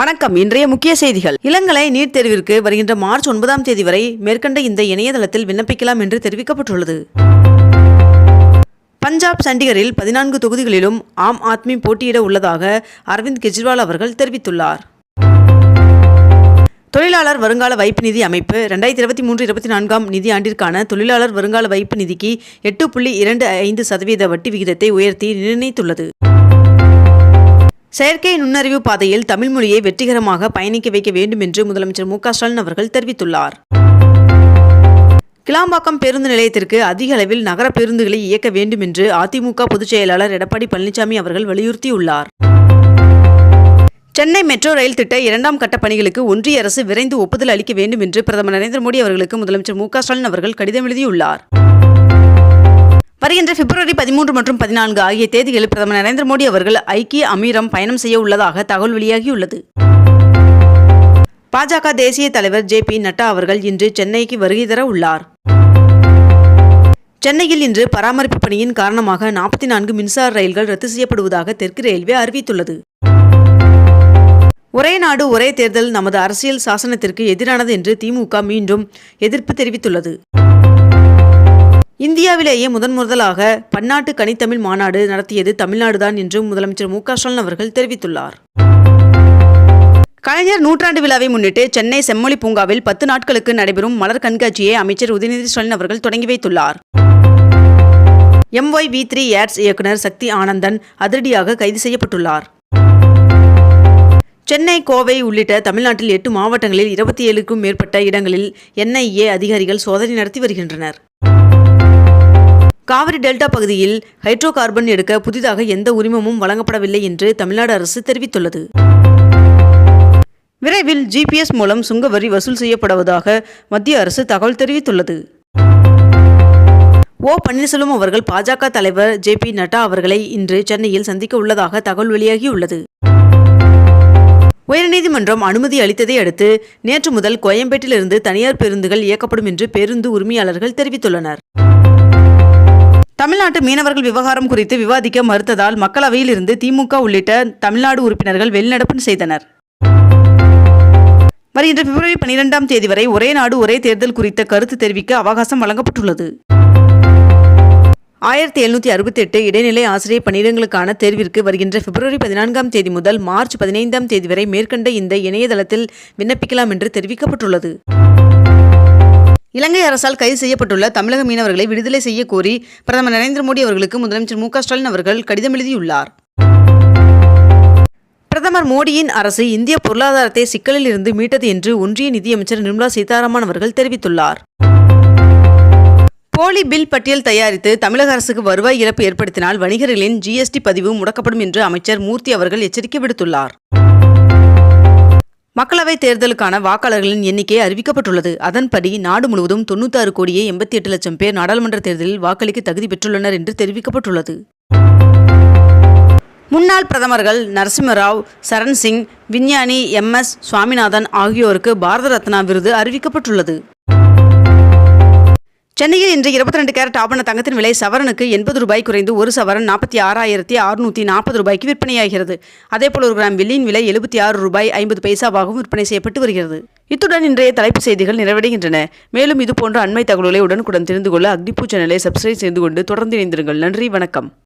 வணக்கம். இன்றைய முக்கிய செய்திகள். இளங்கலை நீட் தேர்விற்கு வருகின்ற மார்ச் ஒன்பதாம் தேதி வரை மேற்கண்ட இந்த இணையதளத்தில் விண்ணப்பிக்கலாம் என்று தெரிவிக்கப்பட்டுள்ளது. பஞ்சாப் சண்டிகரில் பதினான்கு தொகுதிகளிலும் ஆம் ஆத்மி போட்டியிட உள்ளதாக அரவிந்த் கெஜ்ரிவால் அவர்கள் தெரிவித்துள்ளார். தொழிலாளர் வருங்கால வைப்பு நிதி அமைப்பு ரெண்டாயிரத்தி இருபத்தி மூன்று இருபத்தி நான்காம் நிதி ஆண்டிற்கான தொழிலாளர் வருங்கால வைப்பு நிதிக்கு எட்டு புள்ளி இரண்டு ஐந்து சதவீத வட்டி விகிதத்தை உயர்த்தி நிர்ணயித்துள்ளது. செயற்கை நுண்ணறிவு பாதையில் தமிழ் மொழியை வெற்றிகரமாக பயணிக்க வைக்க வேண்டும் என்று முதலமைச்சர் மு ஸ்டாலின் அவர்கள் தெரிவித்துள்ளார். கிளாம்பாக்கம் பேருந்து நிலையத்திற்கு அதிக அளவில் நகர பேருந்துகளை இயக்க வேண்டும் என்று அதிமுக பொதுச் செயலாளர் எடப்பாடி பழனிசாமி அவர்கள் வலியுறுத்தியுள்ளார். சென்னை மெட்ரோ ரயில் திட்ட இரண்டாம் கட்ட பணிகளுக்கு ஒன்றிய அரசு விரைந்து ஒப்புதல் அளிக்க வேண்டும் என்று பிரதமர் நரேந்திர மோடி அவர்களுக்கு முதலமைச்சர் மு ஸ்டாலின் அவர்கள் கடிதம் எழுதியுள்ளார். வருகின்ற பிப்ரவரி பதிமூன்று மற்றும் பதினான்கு ஆகிய தேதிகளில் பிரதமர் நரேந்திர மோடி அவர்கள் ஐக்கிய அமீரம் பயணம் செய்ய உள்ளதாக தகவல் வெளியாகியுள்ளது. பாஜக தேசிய தலைவர் ஜே பி நட்டா அவர்கள் இன்று சென்னைக்கு வருகை தர உள்ளார். சென்னையில் இன்று பராமரிப்பு பணியின் காரணமாக நாற்பத்தி நான்கு மின்சார ரயில்கள் ரத்து செய்யப்படுவதாக தெற்கு ரயில்வே அறிவித்துள்ளது. ஒரே நாடு ஒரே தேர்தல் நமது அரசியல் சாசனத்திற்கு எதிரானது என்று திமுக மீண்டும் எதிர்ப்பு தெரிவித்துள்ளது. இந்தியாவிலேயே முதன் முதலாக பன்னாட்டு கனித்தமிழ் மாநாடு நடத்தியது தமிழ்நாடுதான் என்றும் முதலமைச்சர் மு க ஸ்டாலின் அவர்கள் தெரிவித்துள்ளார். கலைஞர் நூற்றாண்டு விழாவை முன்னிட்டு சென்னை செம்மொழி பூங்காவில் பத்து நாட்களுக்கு நடைபெறும் மலர் கண்காட்சியை அமைச்சர் உதயநிதி ஸ்டாலின் அவர்கள் தொடங்கி வைத்துள்ளார். எம்ஒய் வி த்ரீ ஏட்ஸ் இயக்குனர் சக்தி ஆனந்தன் அதிரடியாக கைது செய்யப்பட்டுள்ளார். சென்னை கோவை உள்ளிட்ட தமிழ்நாட்டில் எட்டு மாவட்டங்களில் இருபத்தி ஏழுக்கும் மேற்பட்ட இடங்களில் என்ஐஏ அதிகாரிகள் சோதனை நடத்தி வருகின்றனர். காவிரி டெல்டா பகுதியில் ஹைட்ரோ கார்பன் எடுக்க புதிதாக எந்த உரிமமும் வழங்கப்படவில்லை என்று தமிழ்நாடு அரசு தெரிவித்துள்ளது. விரைவில் ஜிபிஎஸ் மூலம் சுங்க வரி வசூல் செய்யப்படுவதாக மத்திய அரசு தகவல் தெரிவித்துள்ளது. ஓ. பன்னீர்செல்வம் அவர்கள் பாஜக தலைவர் ஜே. பி. நட்டா அவர்களை இன்று சென்னையில் சந்திக்க உள்ளதாக தகவல் வெளியாகியுள்ளது. உயர்நீதிமன்றம் அனுமதி அளித்ததை அடுத்து நேற்று முதல் கோயம்பேட்டிலிருந்து தனியார் பேருந்துகள் இயக்கப்படும் என்று பேருந்து உரிமையாளர்கள் தெரிவித்துள்ளனர். தமிழ்நாட்டு மீனவர்கள் விவகாரம் குறித்து விவாதிக்க மறுத்ததால் மக்களவையில் இருந்து திமுக உள்ளிட்ட தமிழ்நாடு உறுப்பினர்கள் வெளிநடப்பு செய்தனர். வருகின்ற பிப்ரவரி பனிரெண்டாம் தேதி வரை ஒரே நாடு ஒரே தேர்தல் குறித்த கருத்து தெரிவிக்க அவகாசம் வழங்கப்பட்டுள்ளது. ஆயிரத்தி எழுநூற்றி அறுபத்தி எட்டு இடைநிலை ஆசிரியர் பணியிடங்களுக்கான தேர்விற்கு வருகின்ற பிப்ரவரி பதினான்காம் தேதி முதல் மார்ச் பதினைந்தாம் தேதி வரை மேற்கண்ட இந்த இணையதளத்தில் விண்ணப்பிக்கலாம் என்று தெரிவிக்கப்பட்டுள்ளது. இலங்கை அரசால் கைது செய்யப்பட்டுள்ள தமிழக மீனவர்களை விடுதலை செய்ய கோரி பிரதமர் நரேந்திர மோடி அவர்களுக்கு முதலமைச்சர் மு ஸ்டாலின் அவர்கள் கடிதம் எழுதியுள்ளார். பிரதமர் மோடியின் அரசு இந்திய பொருளாதாரத்தை சிக்கலில் இருந்து மீட்டது என்று ஒன்றிய நிதியமைச்சர் நிர்மலா சீதாராமன் அவர்கள் தெரிவித்துள்ளார். போலி பில் பட்டியல் தயாரித்து தமிழக அரசுக்கு வருவாய் இழப்பு ஏற்படுத்தினால் வணிகர்களின் ஜிஎஸ்டி பதிவு முடக்கப்படும் என்று அமைச்சர் மூர்த்தி அவர்கள் எச்சரிக்கை விடுத்துள்ளார். மக்களவைத் தேர்தலுக்கான வாக்காளர்களின் எண்ணிக்கை அறிவிக்கப்பட்டுள்ளது. அதன்படி நாடு முழுவதும் தொண்ணூத்தாறு கோடியே எண்பத்தி எட்டு லட்சம் பேர் நாடாளுமன்ற தேர்தலில் வாக்களிக்க தகுதி பெற்றுள்ளனர் என்று தெரிவிக்கப்பட்டுள்ளது. முன்னாள் பிரதமர்கள் நரசிம்மராவ் சரண் சிங் விஞ்ஞானி எம் எஸ் சுவாமிநாதன் ஆகியோருக்கு பாரத ரத்னா விருது அறிவிக்கப்பட்டுள்ளது. சென்னையில் இன்று இருபத்தி ரெண்டு கேரட் ஆபண தங்கத்தின் விலை சவரனுக்கு எண்பது ரூபாய் குறைந்து ஒரு சவரன் நாற்பத்தி ஆறாயிரத்தி அறுநூற்றி நாற்பது ரூபாய்க்கு விற்பனையாகிறது. அதேபோல் ஒரு கிராம் வெள்ளியின் விலை எழுபத்தி ஆறு ரூபாய் ஐம்பது பைசாவாகவும் விற்பனை செய்யப்பட்டு வருகிறது. இத்துடன் இன்றைய தலைப்பு செய்திகள் நிறைவடைகின்றன. மேலும் இதுபோன்ற அண்மை தகவல்களை உடனுக்குடன் தெரிந்து கொள்ள அக்னிபூ சேனலை சப்ஸ்கிரைப் செய்து கொண்டு தொடர்ந்து இணைந்திருங்கள். நன்றி வணக்கம்.